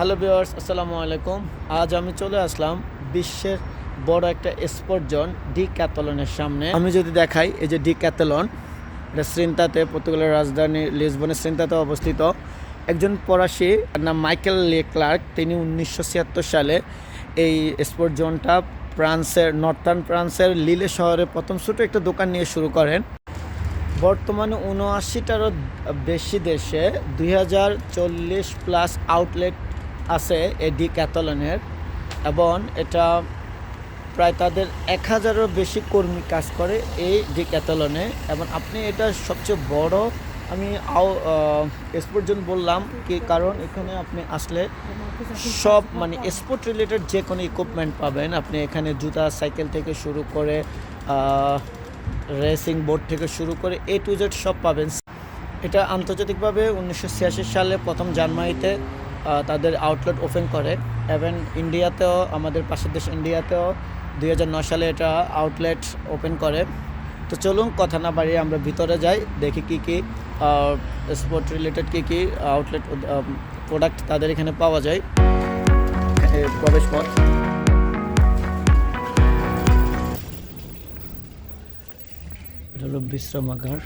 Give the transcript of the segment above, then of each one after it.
Hello viewers, আসসালামু আলাইকুম। আজ আমি চলে আসলাম বিশ্বের বড় একটা স্পোর্ট জোন ডি ক্যাথলনের সামনে। আমি যদি দেখাই, এই যে ডি ক্যাথলন এটা শ্রিন্তাতে পর্তুগালের রাজধানী লিসবনের শ্রিন্তাতে অবস্থিত। একজন ফরাসি নাম মাইকেল লে ক্লার্ক তিনি উনিশশো ছিয়াত্তর সালে এই স্পোর্ট জোনটা ফ্রান্সের নর্থার্ন ফ্রান্সের লিলে শহরে প্রথম ছোটো একটা দোকান নিয়ে শুরু করেন। বর্তমানে উনআশিটারও বেশি দেশে দুই হাজার চল্লিশ প্লাস আউটলেট আছে এই ডি ক্যাথলনের এবং এটা প্রায় তাদের এক হাজারেরও বেশি কর্মী কাজ করে এই ডি ক্যাথলনে এবং আপনি এটা সবচেয়ে বড় আমি আও স্পোর্ট জোন বললাম কি কারণ এখানে আপনি আসলে সব মানে স্পোর্ট রিলেটেড যে কোনো ইকুইপমেন্ট পাবেন। আপনি এখানে জুতা সাইকেল থেকে শুরু করে রেসিং বোর্ড থেকে শুরু করে এ টু জেড সব পাবেন। এটা আন্তর্জাতিকভাবে উনিশশো ছিয়াশি সালে প্রথম আহ, তাদের আউটলেট ওপেন করে। এবং ইন্ডিয়াতেও আমাদের পাশের দেশ ইন্ডিয়াতেও দুই হাজার নয় সালে এটা আউটলেট ওপেন করে। তো চলুন, কথা না বাড়িয়ে আমরা ভিতরে যাই, দেখি কি কি স্পোর্ট রিলেটেড কি কি আউটলেট প্রোডাক্ট তাদের এখানে পাওয়া যায়। প্রবেশ পথ। এটা হলো বিশ্রামাগার।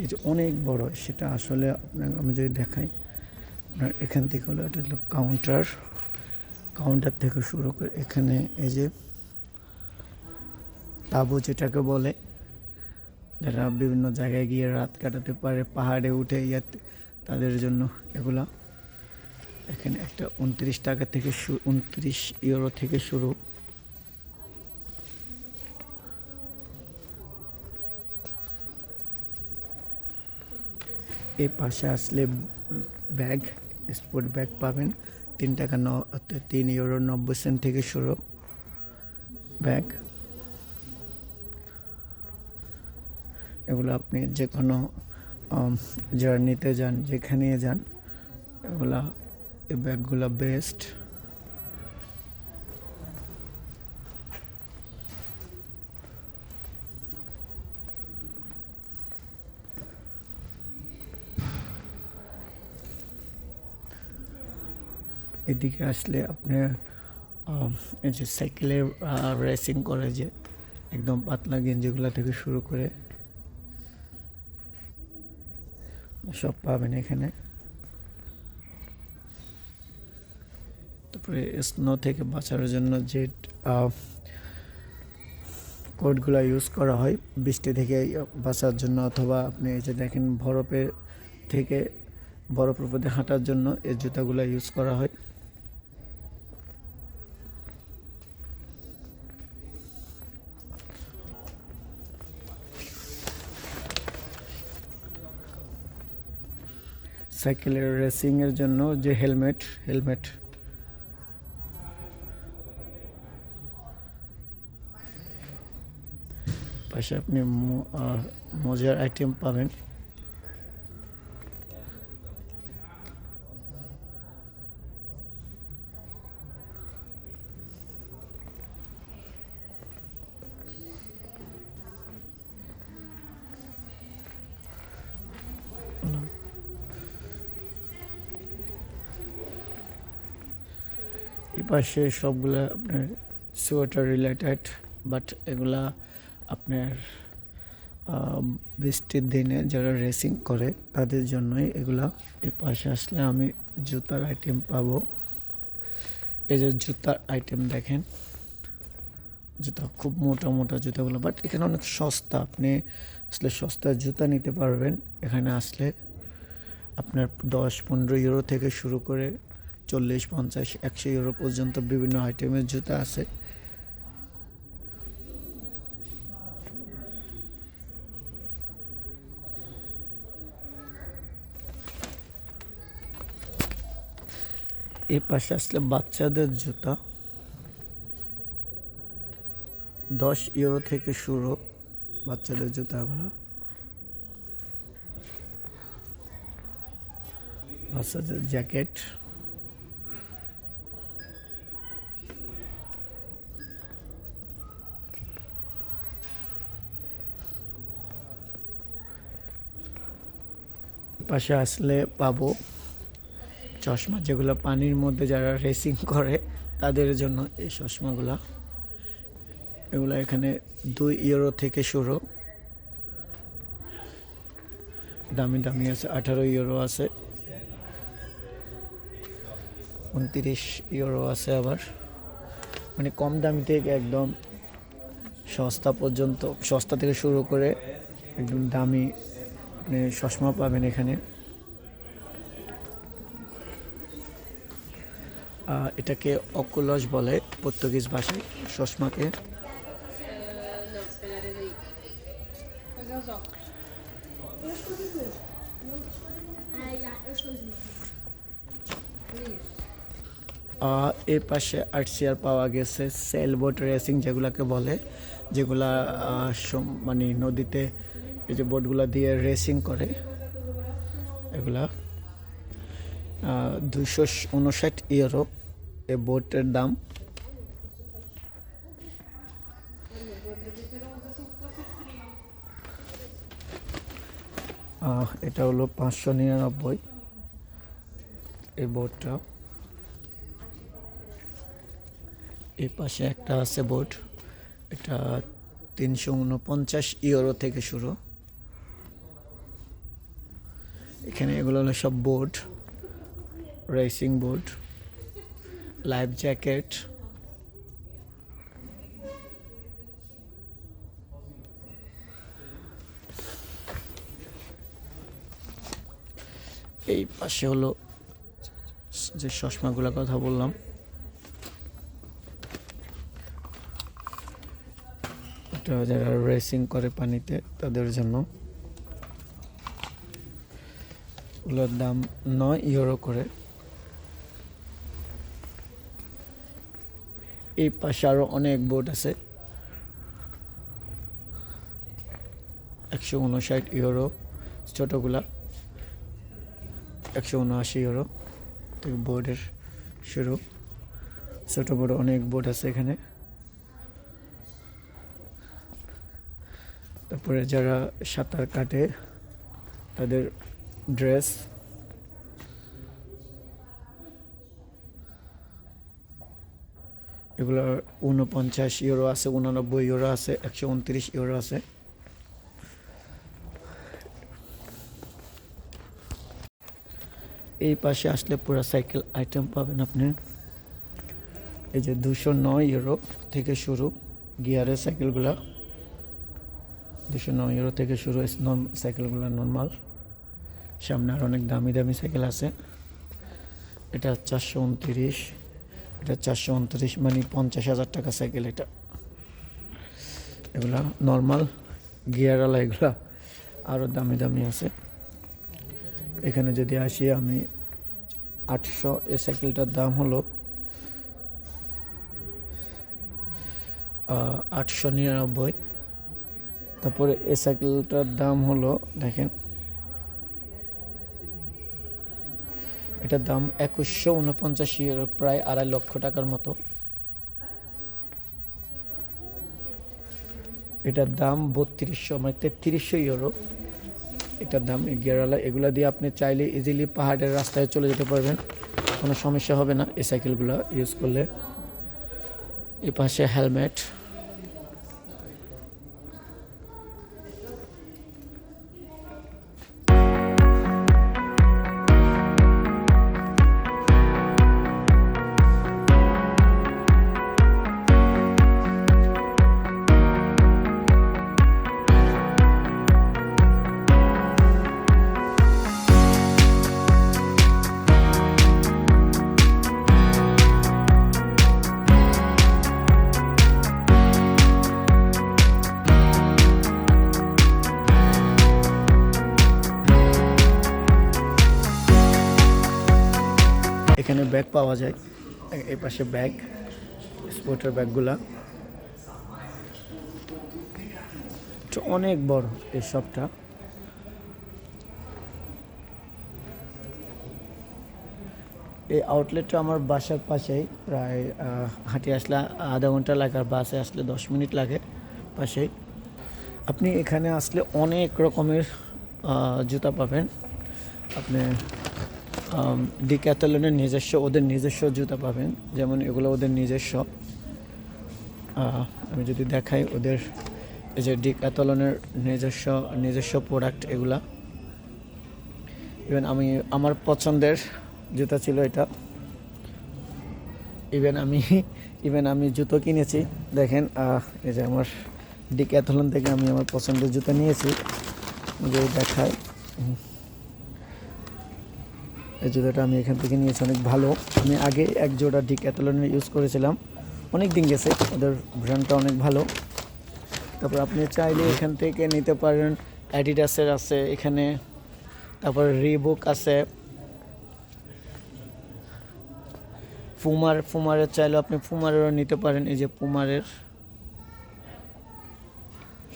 এই যে অনেক বড়, সেটা আসলে আপনাকে আমি যদি দেখাই, আপনার এখান থেকে হলো, এটা হলো কাউন্টার কাউন্টার থেকে শুরু করে এখানে এই যে তাবু যেটাকে বলে, যারা বিভিন্ন জায়গায় গিয়ে রাত কাটাতে পারে, পাহাড়ে উঠে ইয়াতে, তাদের জন্য এগুলা। এখানে একটা উনত্রিশ টাকা থেকে উনত্রিশ ইউরো থেকে শুরু। এই পাশে আসলে ব্যাগ, স্পোর্ট ব্যাগ পাবেন। তিন টাকা ন তিন ইউরো নব্বই সেন্ট থেকে শুরু ব্যাগ। এগুলো আপনি যে কোনো জার্নিতে যান যেখানে যান, এগুলো, এই ব্যাগগুলো বেস্ট এদিকে আসলে আপনি এই যে সাইকেলের রেসিং করে যে একদম পাতলা গেঞ্জিগুলো থেকে শুরু করে সব পাবেন এখানে। তারপরে স্নো থেকে বাঁচার জন্য যে কোটগুলো ইউজ করা হয় বৃষ্টি থেকে বাঁচার জন্য অথবা আপনি এই যে দেখেন বরফের থেকে বরফের উপরে হাঁটার জন্য এই জুতাগুলো ইউজ করা হয়। সাইকেলের রেসিংয়ের জন্য যে হেলমেট হেলমেট। পাশে আপনি মো- আহ, মোজার আইটেম পাবেন। পাশে সবগুলা আপনার সোয়েটার রিলেটেড বাট এগুলা আপনার বৃষ্টির দিনে যারা রেসিং করে, তাদের জন্যই এগুলা এই পাশে আসলে আমি জুতার আইটেম পাবো। এই যে জুতার আইটেম দেখেন, জুতা খুব মোটা মোটা জুতাগুলো বাট এখানে অনেক সস্তা, আপনি আসলে সস্তা জুতা নিতে পারবেন। এখানে আসলে আপনার দশ পনেরো ইউরো থেকে শুরু করে চল্লিশ, পঞ্চাশ, একশো ইউরো পর্যন্ত বিভিন্ন আইটেমের জুতা আছে। এই পাশে আসলে বাচ্চাদের জুতা। দশ ইউরো থেকে শুরু বাচ্চাদের জুতাগুলো। বাচ্চাদের জ্যাকেট। পাশে আসলে পাবো। চশমা যেগুলো পানির মধ্যে যারা রেসিং করে, তাদের জন্য এই চশমাগুলা। এগুলো এখানে দুই ইউরো থেকে শুরু। দামি দামি আছে, আঠারো ইউরো আছে। উনত্রিশ ইউরো আছে আবার। মানে কম দামি থেকে একদম সস্তা পর্যন্ত, সস্তা থেকে শুরু করে একদম দামি আপনি সসমা পাবেন এখানে। এটাকে অকুলস বলে পর্তুগিজ ভাষায় সসমাকে এ পাশে আর্টসিয়ার পাওয়া গেছে, সেলবোট রেসিং যেগুলাকে বলে, যেগুলা মানে নদীতে এই যে বোটগুলা দিয়ে রেসিং করে, এগুলা দুশো উনষাট ইউরো এই বোটের দাম। এটা হলো পাঁচশো নিরানব্বই এই বোটটা। এই পাশে একটা আছে বোট, এটা তিনশো উনপঞ্চাশ ইউরো থেকে শুরু। এখানে এগুলো হলো সব boat racing boat life jacket এই পাশে হলো যে চশমাগুলোর কথা বললাম। যারা রেসিং করে পানিতে, তাদের জন্য। ওগুলোর দাম নয় ইউরো করে। এই পাশে আরও অনেক বোট আছে। একশো উনষাট ইউরো ছোটোগুলা। একশো উনআশি ইউরো বোর্ডের শুরু। ছোটো বড় অনেক বোর্ড আছে এখানে। তারপরে যারা সাঁতার কাটে, তাদের ড্রেস এগুলো উনপঞ্চাশ ইউরো আছে উননব্বই ইউরো আছে, একশো উনত্রিশ ইউরো আছে। এই পাশে আসলে পুরো সাইকেল আইটেম পাবেন আপনি। এই যে দুশো নয় ইউরো থেকে শুরু গিয়ারের সাইকেলগুলা দুশো নয় ইউরো থেকে শুরু সাইকেলগুলো নর্মাল সামনে আর অনেক দামি দামি সাইকেল আছে। এটা চারশো উনত্রিশ, এটা চারশো উনত্রিশ মানে পঞ্চাশ হাজার টাকা সাইকেল এটা। এগুলা নর্মাল গিয়ারওয়ালা এগুলা আরও দামি দামি আছে। এখানে যদি আসি আমি আটশো, এই সাইকেলটার দাম হলো আটশো নিরানব্বই। তারপরে এই সাইকেলটার দাম হলো, দেখেন এটার দাম একুশশো উনপঞ্চাশ প্রায় আড়াই লক্ষ টাকার মতো। এটার দাম বত্রিশশো মানে তেত্রিশশো ইউরো। এটার দাম গিয়ারওয়ালা এগুলো দিয়ে আপনি চাইলে ইজিলি পাহাড়ের রাস্তায় চলে যেতে পারবেন। কোনো সমস্যা হবে না, এই সাইকেলগুলো ইউজ করলে। এ পাশে হেলমেট। পাওয়া যায়। এই পাশে ব্যাগ, স্পোর্টের ব্যাগগুলা। অনেক বড় এই শপটা। এই আউটলেটটা আমার বাসার পাশেই, প্রায় হাঁটে আসলে, আধা ঘণ্টা লাগে, আর বাসে আসলে দশ মিনিট লাগে পাশেই। আপনি এখানে আসলে অনেক রকমের জুতা পাবেন। আপনি ডিক্যাথলনের নিজস্ব, ওদের নিজস্ব জুতা পাবেন। যেমন এগুলো ওদের নিজস্ব। আমি যদি দেখাই, ওদের এই যে ডিক্যাথলনের নিজস্ব নিজস্ব প্রোডাক্ট এগুলা। ইভেন আমি, আমার পছন্দের জুতা ছিল এটা। ইভেন আমি ইভেন আমি জুতো কিনেছি। দেখেন এই যে আমার ডিক্যাথলন থেকে আমি আমার পছন্দের জুতো নিয়েছি। যে দেখায়। এই জুতোটা আমি এখান থেকে নিয়েছি, অনেক ভালো। আমি আগে এক জোড়া ডিক্যাথলনের ইউজ করেছিলাম। অনেক দিন গেছে, ওদের ব্র্যান্ডটা অনেক ভালো। তারপর আপনি চাইলে এখান থেকে নিতে পারেন অ্যাডিডাসের আছে এখানে। তারপর রিবুক আছে। ফুমার ফুমারের চাইলে আপনি ফুমারেরও নিতে পারেন, এই যে পুমারের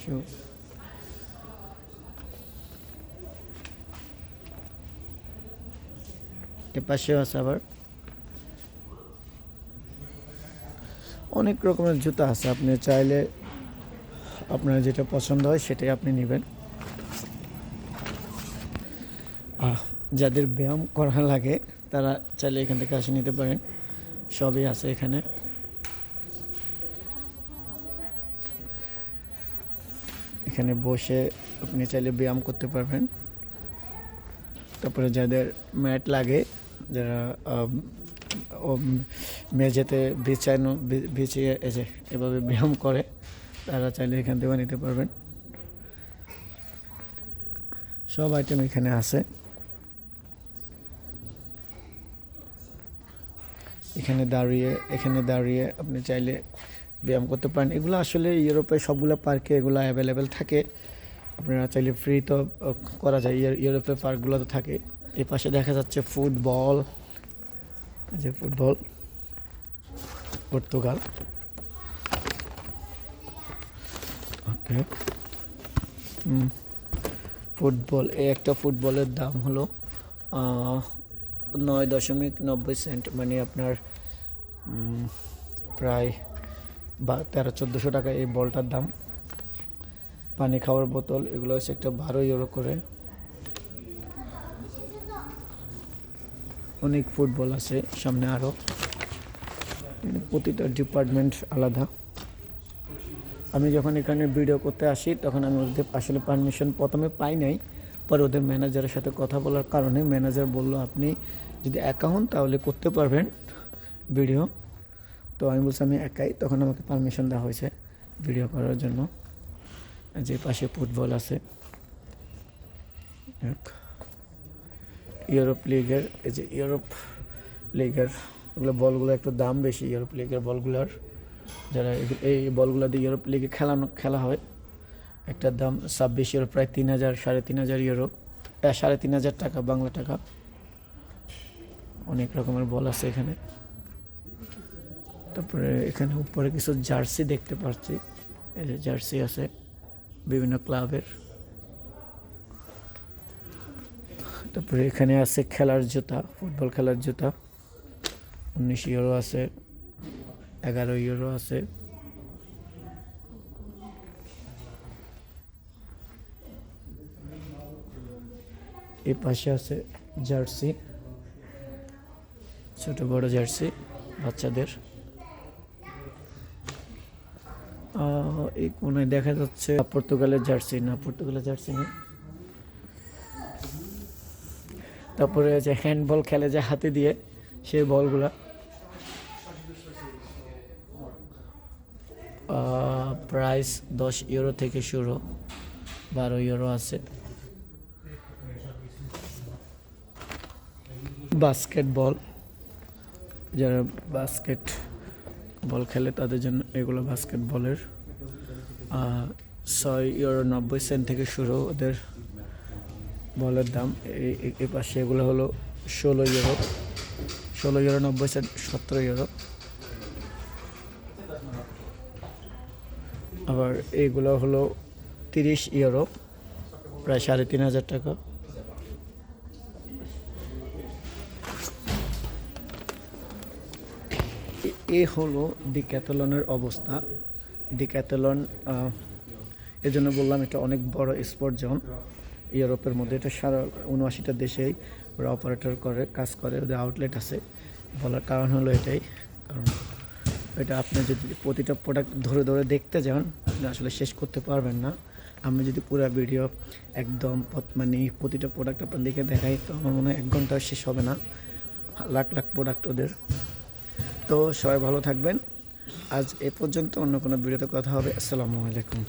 shoe। এ পাশেও আছে আবার। অনেক রকমের জুতা আছে, আপনি চাইলে আপনার যেটা পছন্দ হয় সেটাই আপনি নেবেন। যাদের ব্যায়াম করা লাগে, তারা চাইলে এখান থেকে আসে নিতে পারেন। সবই আছে এখানে। এখানে বসে আপনি চাইলে ব্যায়াম করতে পারবেন। তারপরে যাদের ম্যাট লাগে যারা মেঝেতে বিছানো বিছিয়ে এসে এভাবে ব্যায়াম করে, তারা চাইলে এখান থেকে নিতে পারবেন। সব আইটেম এখানে আছে। এখানে দাঁড়িয়ে এখানে দাঁড়িয়ে আপনি চাইলে ব্যায়াম করতে পারেন। এগুলো আসলে ইউরোপে সবগুলো পার্কে এগুলো অ্যাভেলেবেল থাকে। আপনারা চাইলে ফ্রি তো করা যায়। ইউরো- ইউরোপের পার্কগুলো তো থাকে। এই পাশে দেখা যাচ্ছে ফুটবল যে ফুটবল, পর্তুগাল। ওকে। ফুটবল, এই একটা ফুটবলের দাম হলো নয় দশমিক নব্বই সেন্ট মানে আপনার প্রায় বা, তেরো, চোদ্দোশো টাকা এই বলটার দাম। পানি খাওয়ার বোতল, এগুলো হচ্ছে একটা বারো ইউরো করে। অনেক ফুটবল আছে সামনে আরও প্রতিটা ডিপার্টমেন্ট আলাদা। আমি যখন এখানে ভিডিও করতে আসি, তখন আমি ওদের আসলে পারমিশন প্রথমে পাই নাই। পরে ওদের ম্যানেজারের সাথে কথা বলার কারণে ম্যানেজার বলল, আপনি যদি একা হন তাহলে করতে পারবেন ভিডিও তো আমি বলছি, আমি একাই। তখন আমাকে পারমিশন দেওয়া হয়েছে ভিডিও করার জন্য। যে পাশে ফুটবল আছে। এক। ইউরোপ লিগের, এই যে ইউরোপ লিগের এগুলো বলগুলো একটু দাম বেশি, ইউরোপ লিগের বলগুলোর। যারা এই বলগুলো দিয়ে ইউরোপ লিগে খেলানো, খেলা হয় একটার দাম ছাব্বিশ ইউরো, প্রায় তিন হাজার, সাড়ে তিন হাজার ইউরো সাড়ে তিন হাজার টাকা, বাংলা টাকা। অনেক রকমের বল আছে এখানে। তারপরে এখানে উপরে কিছু জার্সি দেখতে পাচ্ছি, এই যে জার্সি আছে বিভিন্ন ক্লাবের। তারপরে এখানে আছে খেলার জুতা, ফুটবল খেলার জুতা। উনিশ ইউরো আছে, এগারো ইউরো আছে। এই পাশে আছে জার্সি, ছোট বড় জার্সি বাচ্চাদের। এই কোনায় দেখা যাচ্ছে, পর্তুগালের জার্সি, না পর্তুগালের জার্সি না। তারপরে যে হ্যান্ডবল খেলে যে হাতে দিয়ে সেই বলগুলা। প্রাইস দশ ইউরো থেকে শুরু, বারো ইউরো আছে। বাস্কেটবল যারা বাস্কেট বল খেলে তাদের জন্য এগুলো বাস্কেটবলের ছয় ইউরো নব্বই সেন্ট থেকে শুরু ওদের বলের দাম এই পাশে এগুলো হলো ষোলো ইউরো ষোলো ইউরো নব্বই সেন্ট সতেরো ইউরো আবার এইগুলো হলো তিরিশ ইউরো প্রায় সাড়ে তিন হাজার টাকা। এ- হলো ডিক্যাথলনের অবস্থা। ডিক্যাথলন এর জন্য বললাম এটা অনেক বড় স্পোর্ট জোন ইউরোপের মধ্যে, এটা সারা উনআশিটা দেশেই ওরা অপারেটর করে, কাজ করে, ওদের আউটলেট আছে। বলার কারণ হলো এটাই, কারণ এটা আপনি যদি প্রতিটা প্রোডাক্ট ধরে ধরে দেখতে যান, আপনি আসলে শেষ করতে পারবেন না। আমি যদি পুরো ভিডিও একদম মানে প্রতিটা প্রোডাক্ট আপনার দেখে দেখাই, তো আমার মনে হয় এক ঘণ্টা শেষ হবে না। লাখ লাখ প্রোডাক্ট ওদের। তো সবাই ভালো থাকবেন। আজ এ পর্যন্ত অন্য কোনো ভিডিওতে কথা হবে। আসসালামু আলাইকুম।